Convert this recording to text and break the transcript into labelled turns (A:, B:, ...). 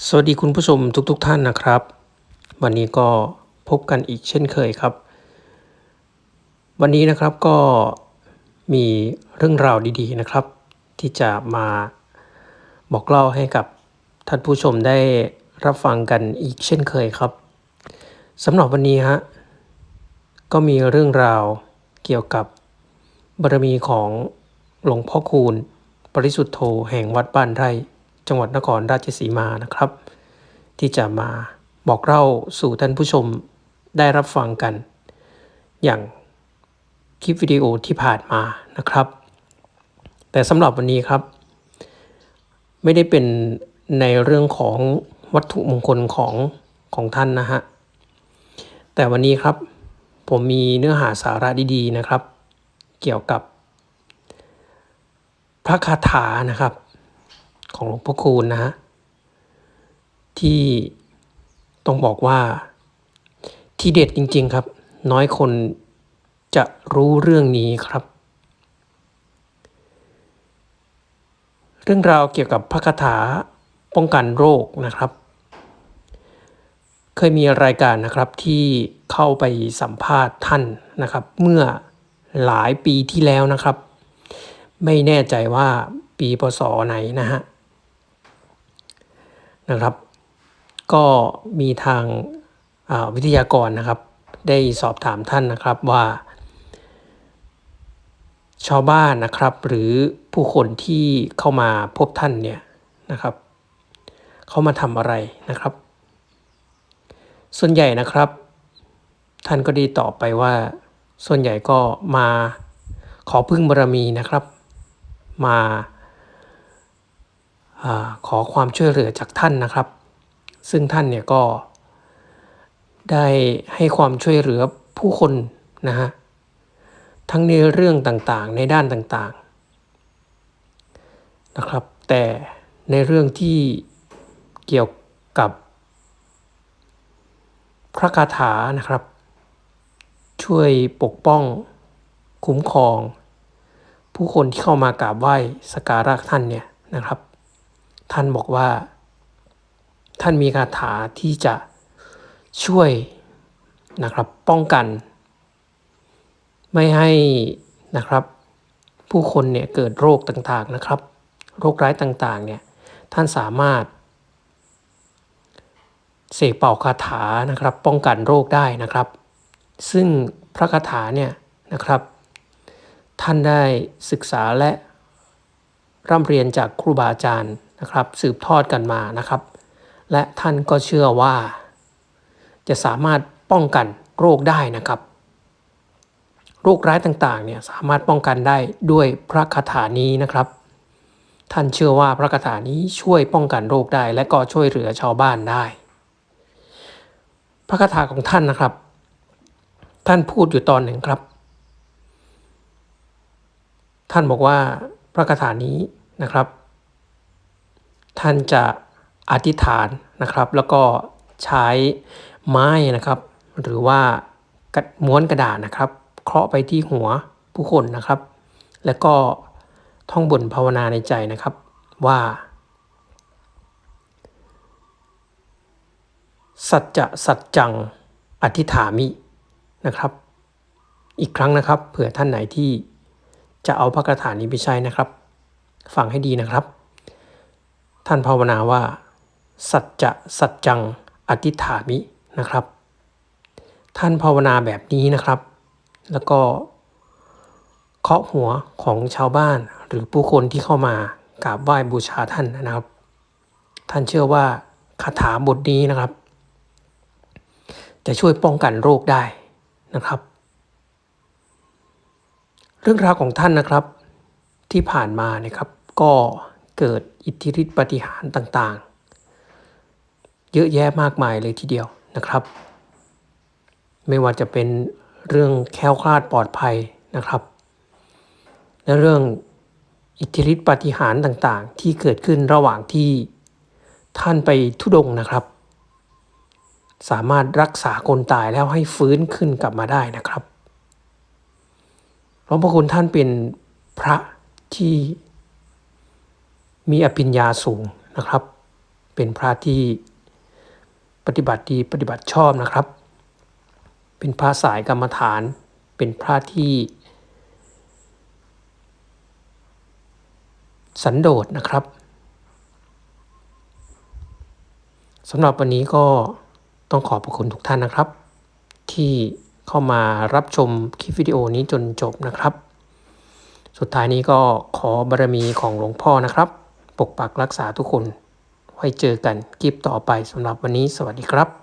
A: สวัสดีคุณผู้ชมทุกๆทท่านนะครับ วันนี้ก็พบกันอีกเช่นเคยครับ วันนี้นะครับก็มีเรื่องราวดีๆนะครับ ที่จะมาบอกเล่าให้กับท่านผู้ชมได้รับฟังกันอีกเช่นเคยครับสำหรับวันนี้ฮะก็มีเรื่องราวเกี่ยวกับบารมีของหลวงพ่อคูณ ปริสุทธโธแห่งวัดบ้านไร่ จังหวัดนครราชสีมานะครับ ที่จะมาบอกเล่าสู่ท่านผู้ชมได้รับฟังกัน อย่างคลิปวิดีโอที่ผ่านมานะครับ แต่สำหรับวันนี้ครับ ไม่ได้เป็นในเรื่องของวัตถุมงคลของของท่านนะฮะแต่วันนี้ครับผมมีเนื้อหาสาระดีๆนะครับ เกี่ยวกับพระคาถานะครับ ของหลวงพ่อคูณนะฮะที่ต้องบอกว่าที่เด็ดจริง ๆครับ น้อยคนจะรู้เรื่องนี้ครับ เรื่องราวเกี่ยวกับพระคาถาป้องกันโรคนะครับ เคยมีรายการนะครับที่เข้าไปสัมภาษณ์ท่านนะครับ เมื่อหลายปีที่แล้วนะครับ ไม่แน่ใจว่าปีพศไหนนะฮะ นะครับ ก็มีทางวิทยากรนะครับ ได้สอบถามท่านนะครับว่า ชาวบ้านนะครับ หรือผู้คนที่เข้ามาพบท่านเนี่ยนะครับเขามาทำอะไรนะครับ ส่วนใหญ่นะครับ ท่านก็ด้ตอบไปว่า ส่วนใหญ่ก็มาขอพึ่งบารมีนะครับ มา ขอความช่วยเหลือจากท่านนะครับ ซึ่งท่านเนี่ยก็ได้ให้ความช่วยเหลือผู้คนนะฮะทั้งในเรื่องต่างๆ ในด้านต่างๆนะครับ แต่ในเรื่องที่เกี่ยวกับพระคาถานะครับ ช่วยปกป้องคุ้มครอง ผู้คนที่เข้ามากราบไหว้สการะท่านเนี่ยนะครับ ท่านบอกว่า ท่านมีคาถาที่จะช่วยนะครับป้องกัน ไม่ให้นะครับผู้คนเนี่ยเกิดโรคต่างๆนะครับ โรคร้ายต่างๆเนี่ยท่านสามารถเสกเป่าคาถานะครับ ป้องกันโรคได้นะครับ ซึ่งพระคาถาเนี่ยนะครับ ท่านได้ศึกษาและร่ำเรียนจากครูบาอาจารย์ นะครับสืบทอดกันมานะครับ และท่านก็เชื่อว่า จะสามารถป้องกันโรคได้นะครับ โรคร้ายต่างๆเนี่ยสามารถป้องกันได้ด้วยพระคาถานี้นะครับ ท่านเชื่อว่าพระคาถานี้ช่วยป้องกันโรคได้ และก็ช่วยเหลือชาวบ้านได้ พระคาถาของท่านนะครับ ท่านพูดอยู่ตอนหนึ่งครับ ท่านบอกว่าพระคาถานี้นะครับ ท่านจะอธิษฐานนะครับ แล้วก็ใช้ไม้นะครับ หรือว่าม้วนกระดาษนะครับ เคาะไปที่หัวผู้คนนะครับ แล้วก็ท่องบนภาวนาในใจนะครับว่า สัจจะสัจจังอธิฐามินะครับ อีกครั้งนะครับ เผื่อท่านไหนที่จะเอาพระคาถานี้ไปใช้นะครับ ฟังให้ดีนะครับ ท่านภาวนาว่า สัจจะสัจจังอธิฐามินะครับ ท่านภาวนาแบบนี้นะครับ แล้วก็เคาะหัวของชาวบ้านหรือผู้คนที่เข้ามากราบไหว้บูชาท่านนะครับ ท่านเชื่อว่าคาถาบทนี้นะครับ จะช่วยป้องกันโรคได้นะครับ เรื่องราวของท่านนะครับที่ผ่านมาเนี่ยครับก็ เกิดอิทธิฤทธิปฏิหารต่างๆ เยอะแยะมากมายเลยทีเดียวนะครับ ไม่ว่าจะเป็นเรื่องแค้วคลาดปลอดภัยนะครับ และเรื่องอิทธิฤทธิปฏิหารต่างๆ ที่เกิดขึ้นระหว่างที่ท่านไปทุดงนะครับ สามารถรักษาคนตายแล้วให้ฟื้นขึ้นกลับมาได้นะครับหลวงพ่อคุณท่านเป็นพระที่ มีอภิญญาสูงนะครับ เป็นพระที่ปฏิบัติดีปฏิบัติชอบนะครับ เป็นพระสายกรรมฐาน เป็นพระที่ สันโดษนะครับสำหรับวันนี้ก็ต้องขอบพระคุณทุกท่านนะครับ ที่เข้ามารับชมคลิปวิดีโอนี้จนจบนะครับ สุดท้ายนี้ก็ขอบารมีของหลวงพ่อนะครับ ปกปักรักษาทุกคน ไว้เจอกันคลิปต่อไปสำหรับวันนี้สวัสดีครับ